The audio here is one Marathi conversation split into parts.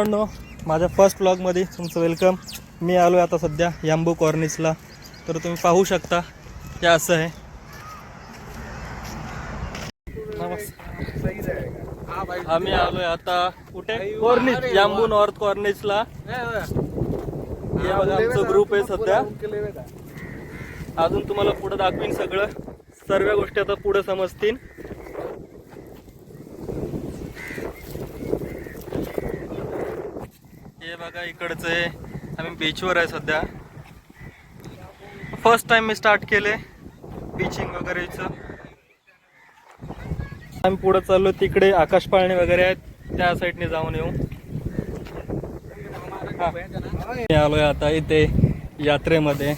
मित्रांनो माझ्या फर्स्ट ब्लॉगमध्ये तुमचं वेलकम मी आलो आहे आता सध्या याम्बू कॉर्निसला तर तुम्ही पाहू शकता हे असं आहे. आम्ही आलोय आता कुठे? कॉर्निस याम्बू नॉर्थ कॉर्निसला हे बघा आमचं ग्रुप आहे सध्या. अजून तुम्हाला पुढे दाखवीन सगळं. सर्व गोष्टी आता पुढे समजतील. हे बघा इकडचं आहे. आम्ही बीचवर आहे सध्या. फर्स्ट टाइम मी स्टार्ट केले बीचिंग वगैरेचं आम्ही पुढे चाललो तिकडे आकाश पाळणे वगैरे आहेत. त्या साईडने जाऊन येऊ. हा. मी आलोय आता इथे यात्रेमध्ये.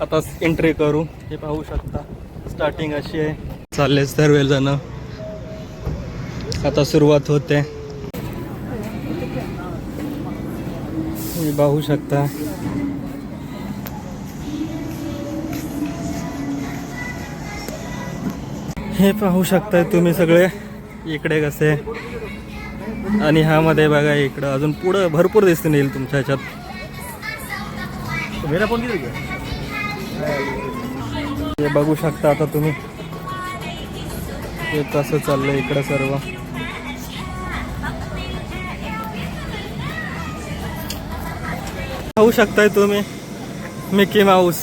आता एंट्री करू. हे पाहू शकता. स्टार्टिंग अशी आहे. चालले सर्व जण. आता सुरुवात होते. तुम्ही पाहू शकता. हे पाहू शकताय तुम्ही सगळे. इकडे कसे. आणि हा मध्ये बघा इकडं. अजून पुढं भरपूर दिसून येईल तुमच्या ह्याच्यात. हे बघू शकता आता तुम्ही. हे कसं चाललंय इकडं सर्व. पाहू शकताय तुम्ही मिकी माऊस.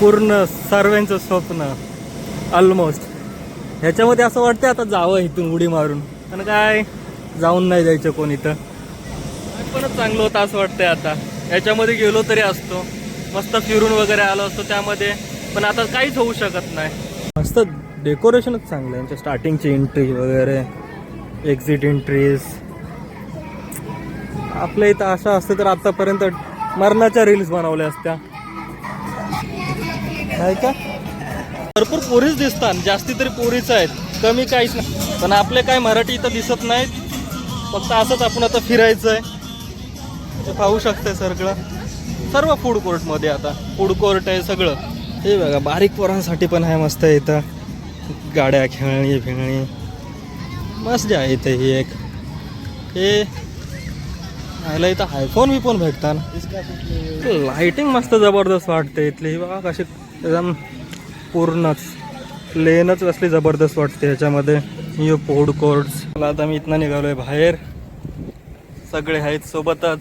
पूर्ण सर्वांचं स्वप्न. ऑलमोस्ट ह्याच्यामध्ये असं वाटतं आता जावं इथून उडी मारून. पण काय? जाऊन नाही जायचं कोण इथं. पणच चांगलं होतं असं वाटतंय आता. ह्याच्यामध्ये गेलो तरी असतो. मस्त फिरून वगैरे आलो असतो त्यामध्ये. पण आता काहीच होऊ शकत नाही. मस्त डेकोरेशनच चांगलं आहे. यांच्या स्टार्टिंगची एंट्री वगैरे. एक्झिट एंट्रीज आपल्या इथं असं असते तर आतापर्यंत मरणाच्या रील्स बनवल्या असत्या. नाही का? भरपूर पोरीच दिसतात जास्ती तरी पोरीच आहेत कमी काहीच नाही. पण आपले काय मराठी इथं दिसत नाहीत. फक्त असंच आपण आता फिरायचं आहे ते पाहू शकते सगळं. सर्व फूड कोर्टमध्ये आता. फूड कोर्ट आहे सगळं. हे बघा बारीक पोरांसाठी पण आहे मस्त आहे इथं. गाड्या खेळणी फिळणी मस्त आहे इथे ही एक. हे आयला इथं आयफोन बिफोन भेटतात लाईटिंग मस्त जबरदस्त वाटते इथली. ही बघा कशी एकदम पूर्णच लेनच असली जबरदस्त वाटते ह्याच्यामध्ये यो फूड कोर्ट्स मला आता मी इथनं निघालो आहे बाहेर. सगळे आहेत सोबतच.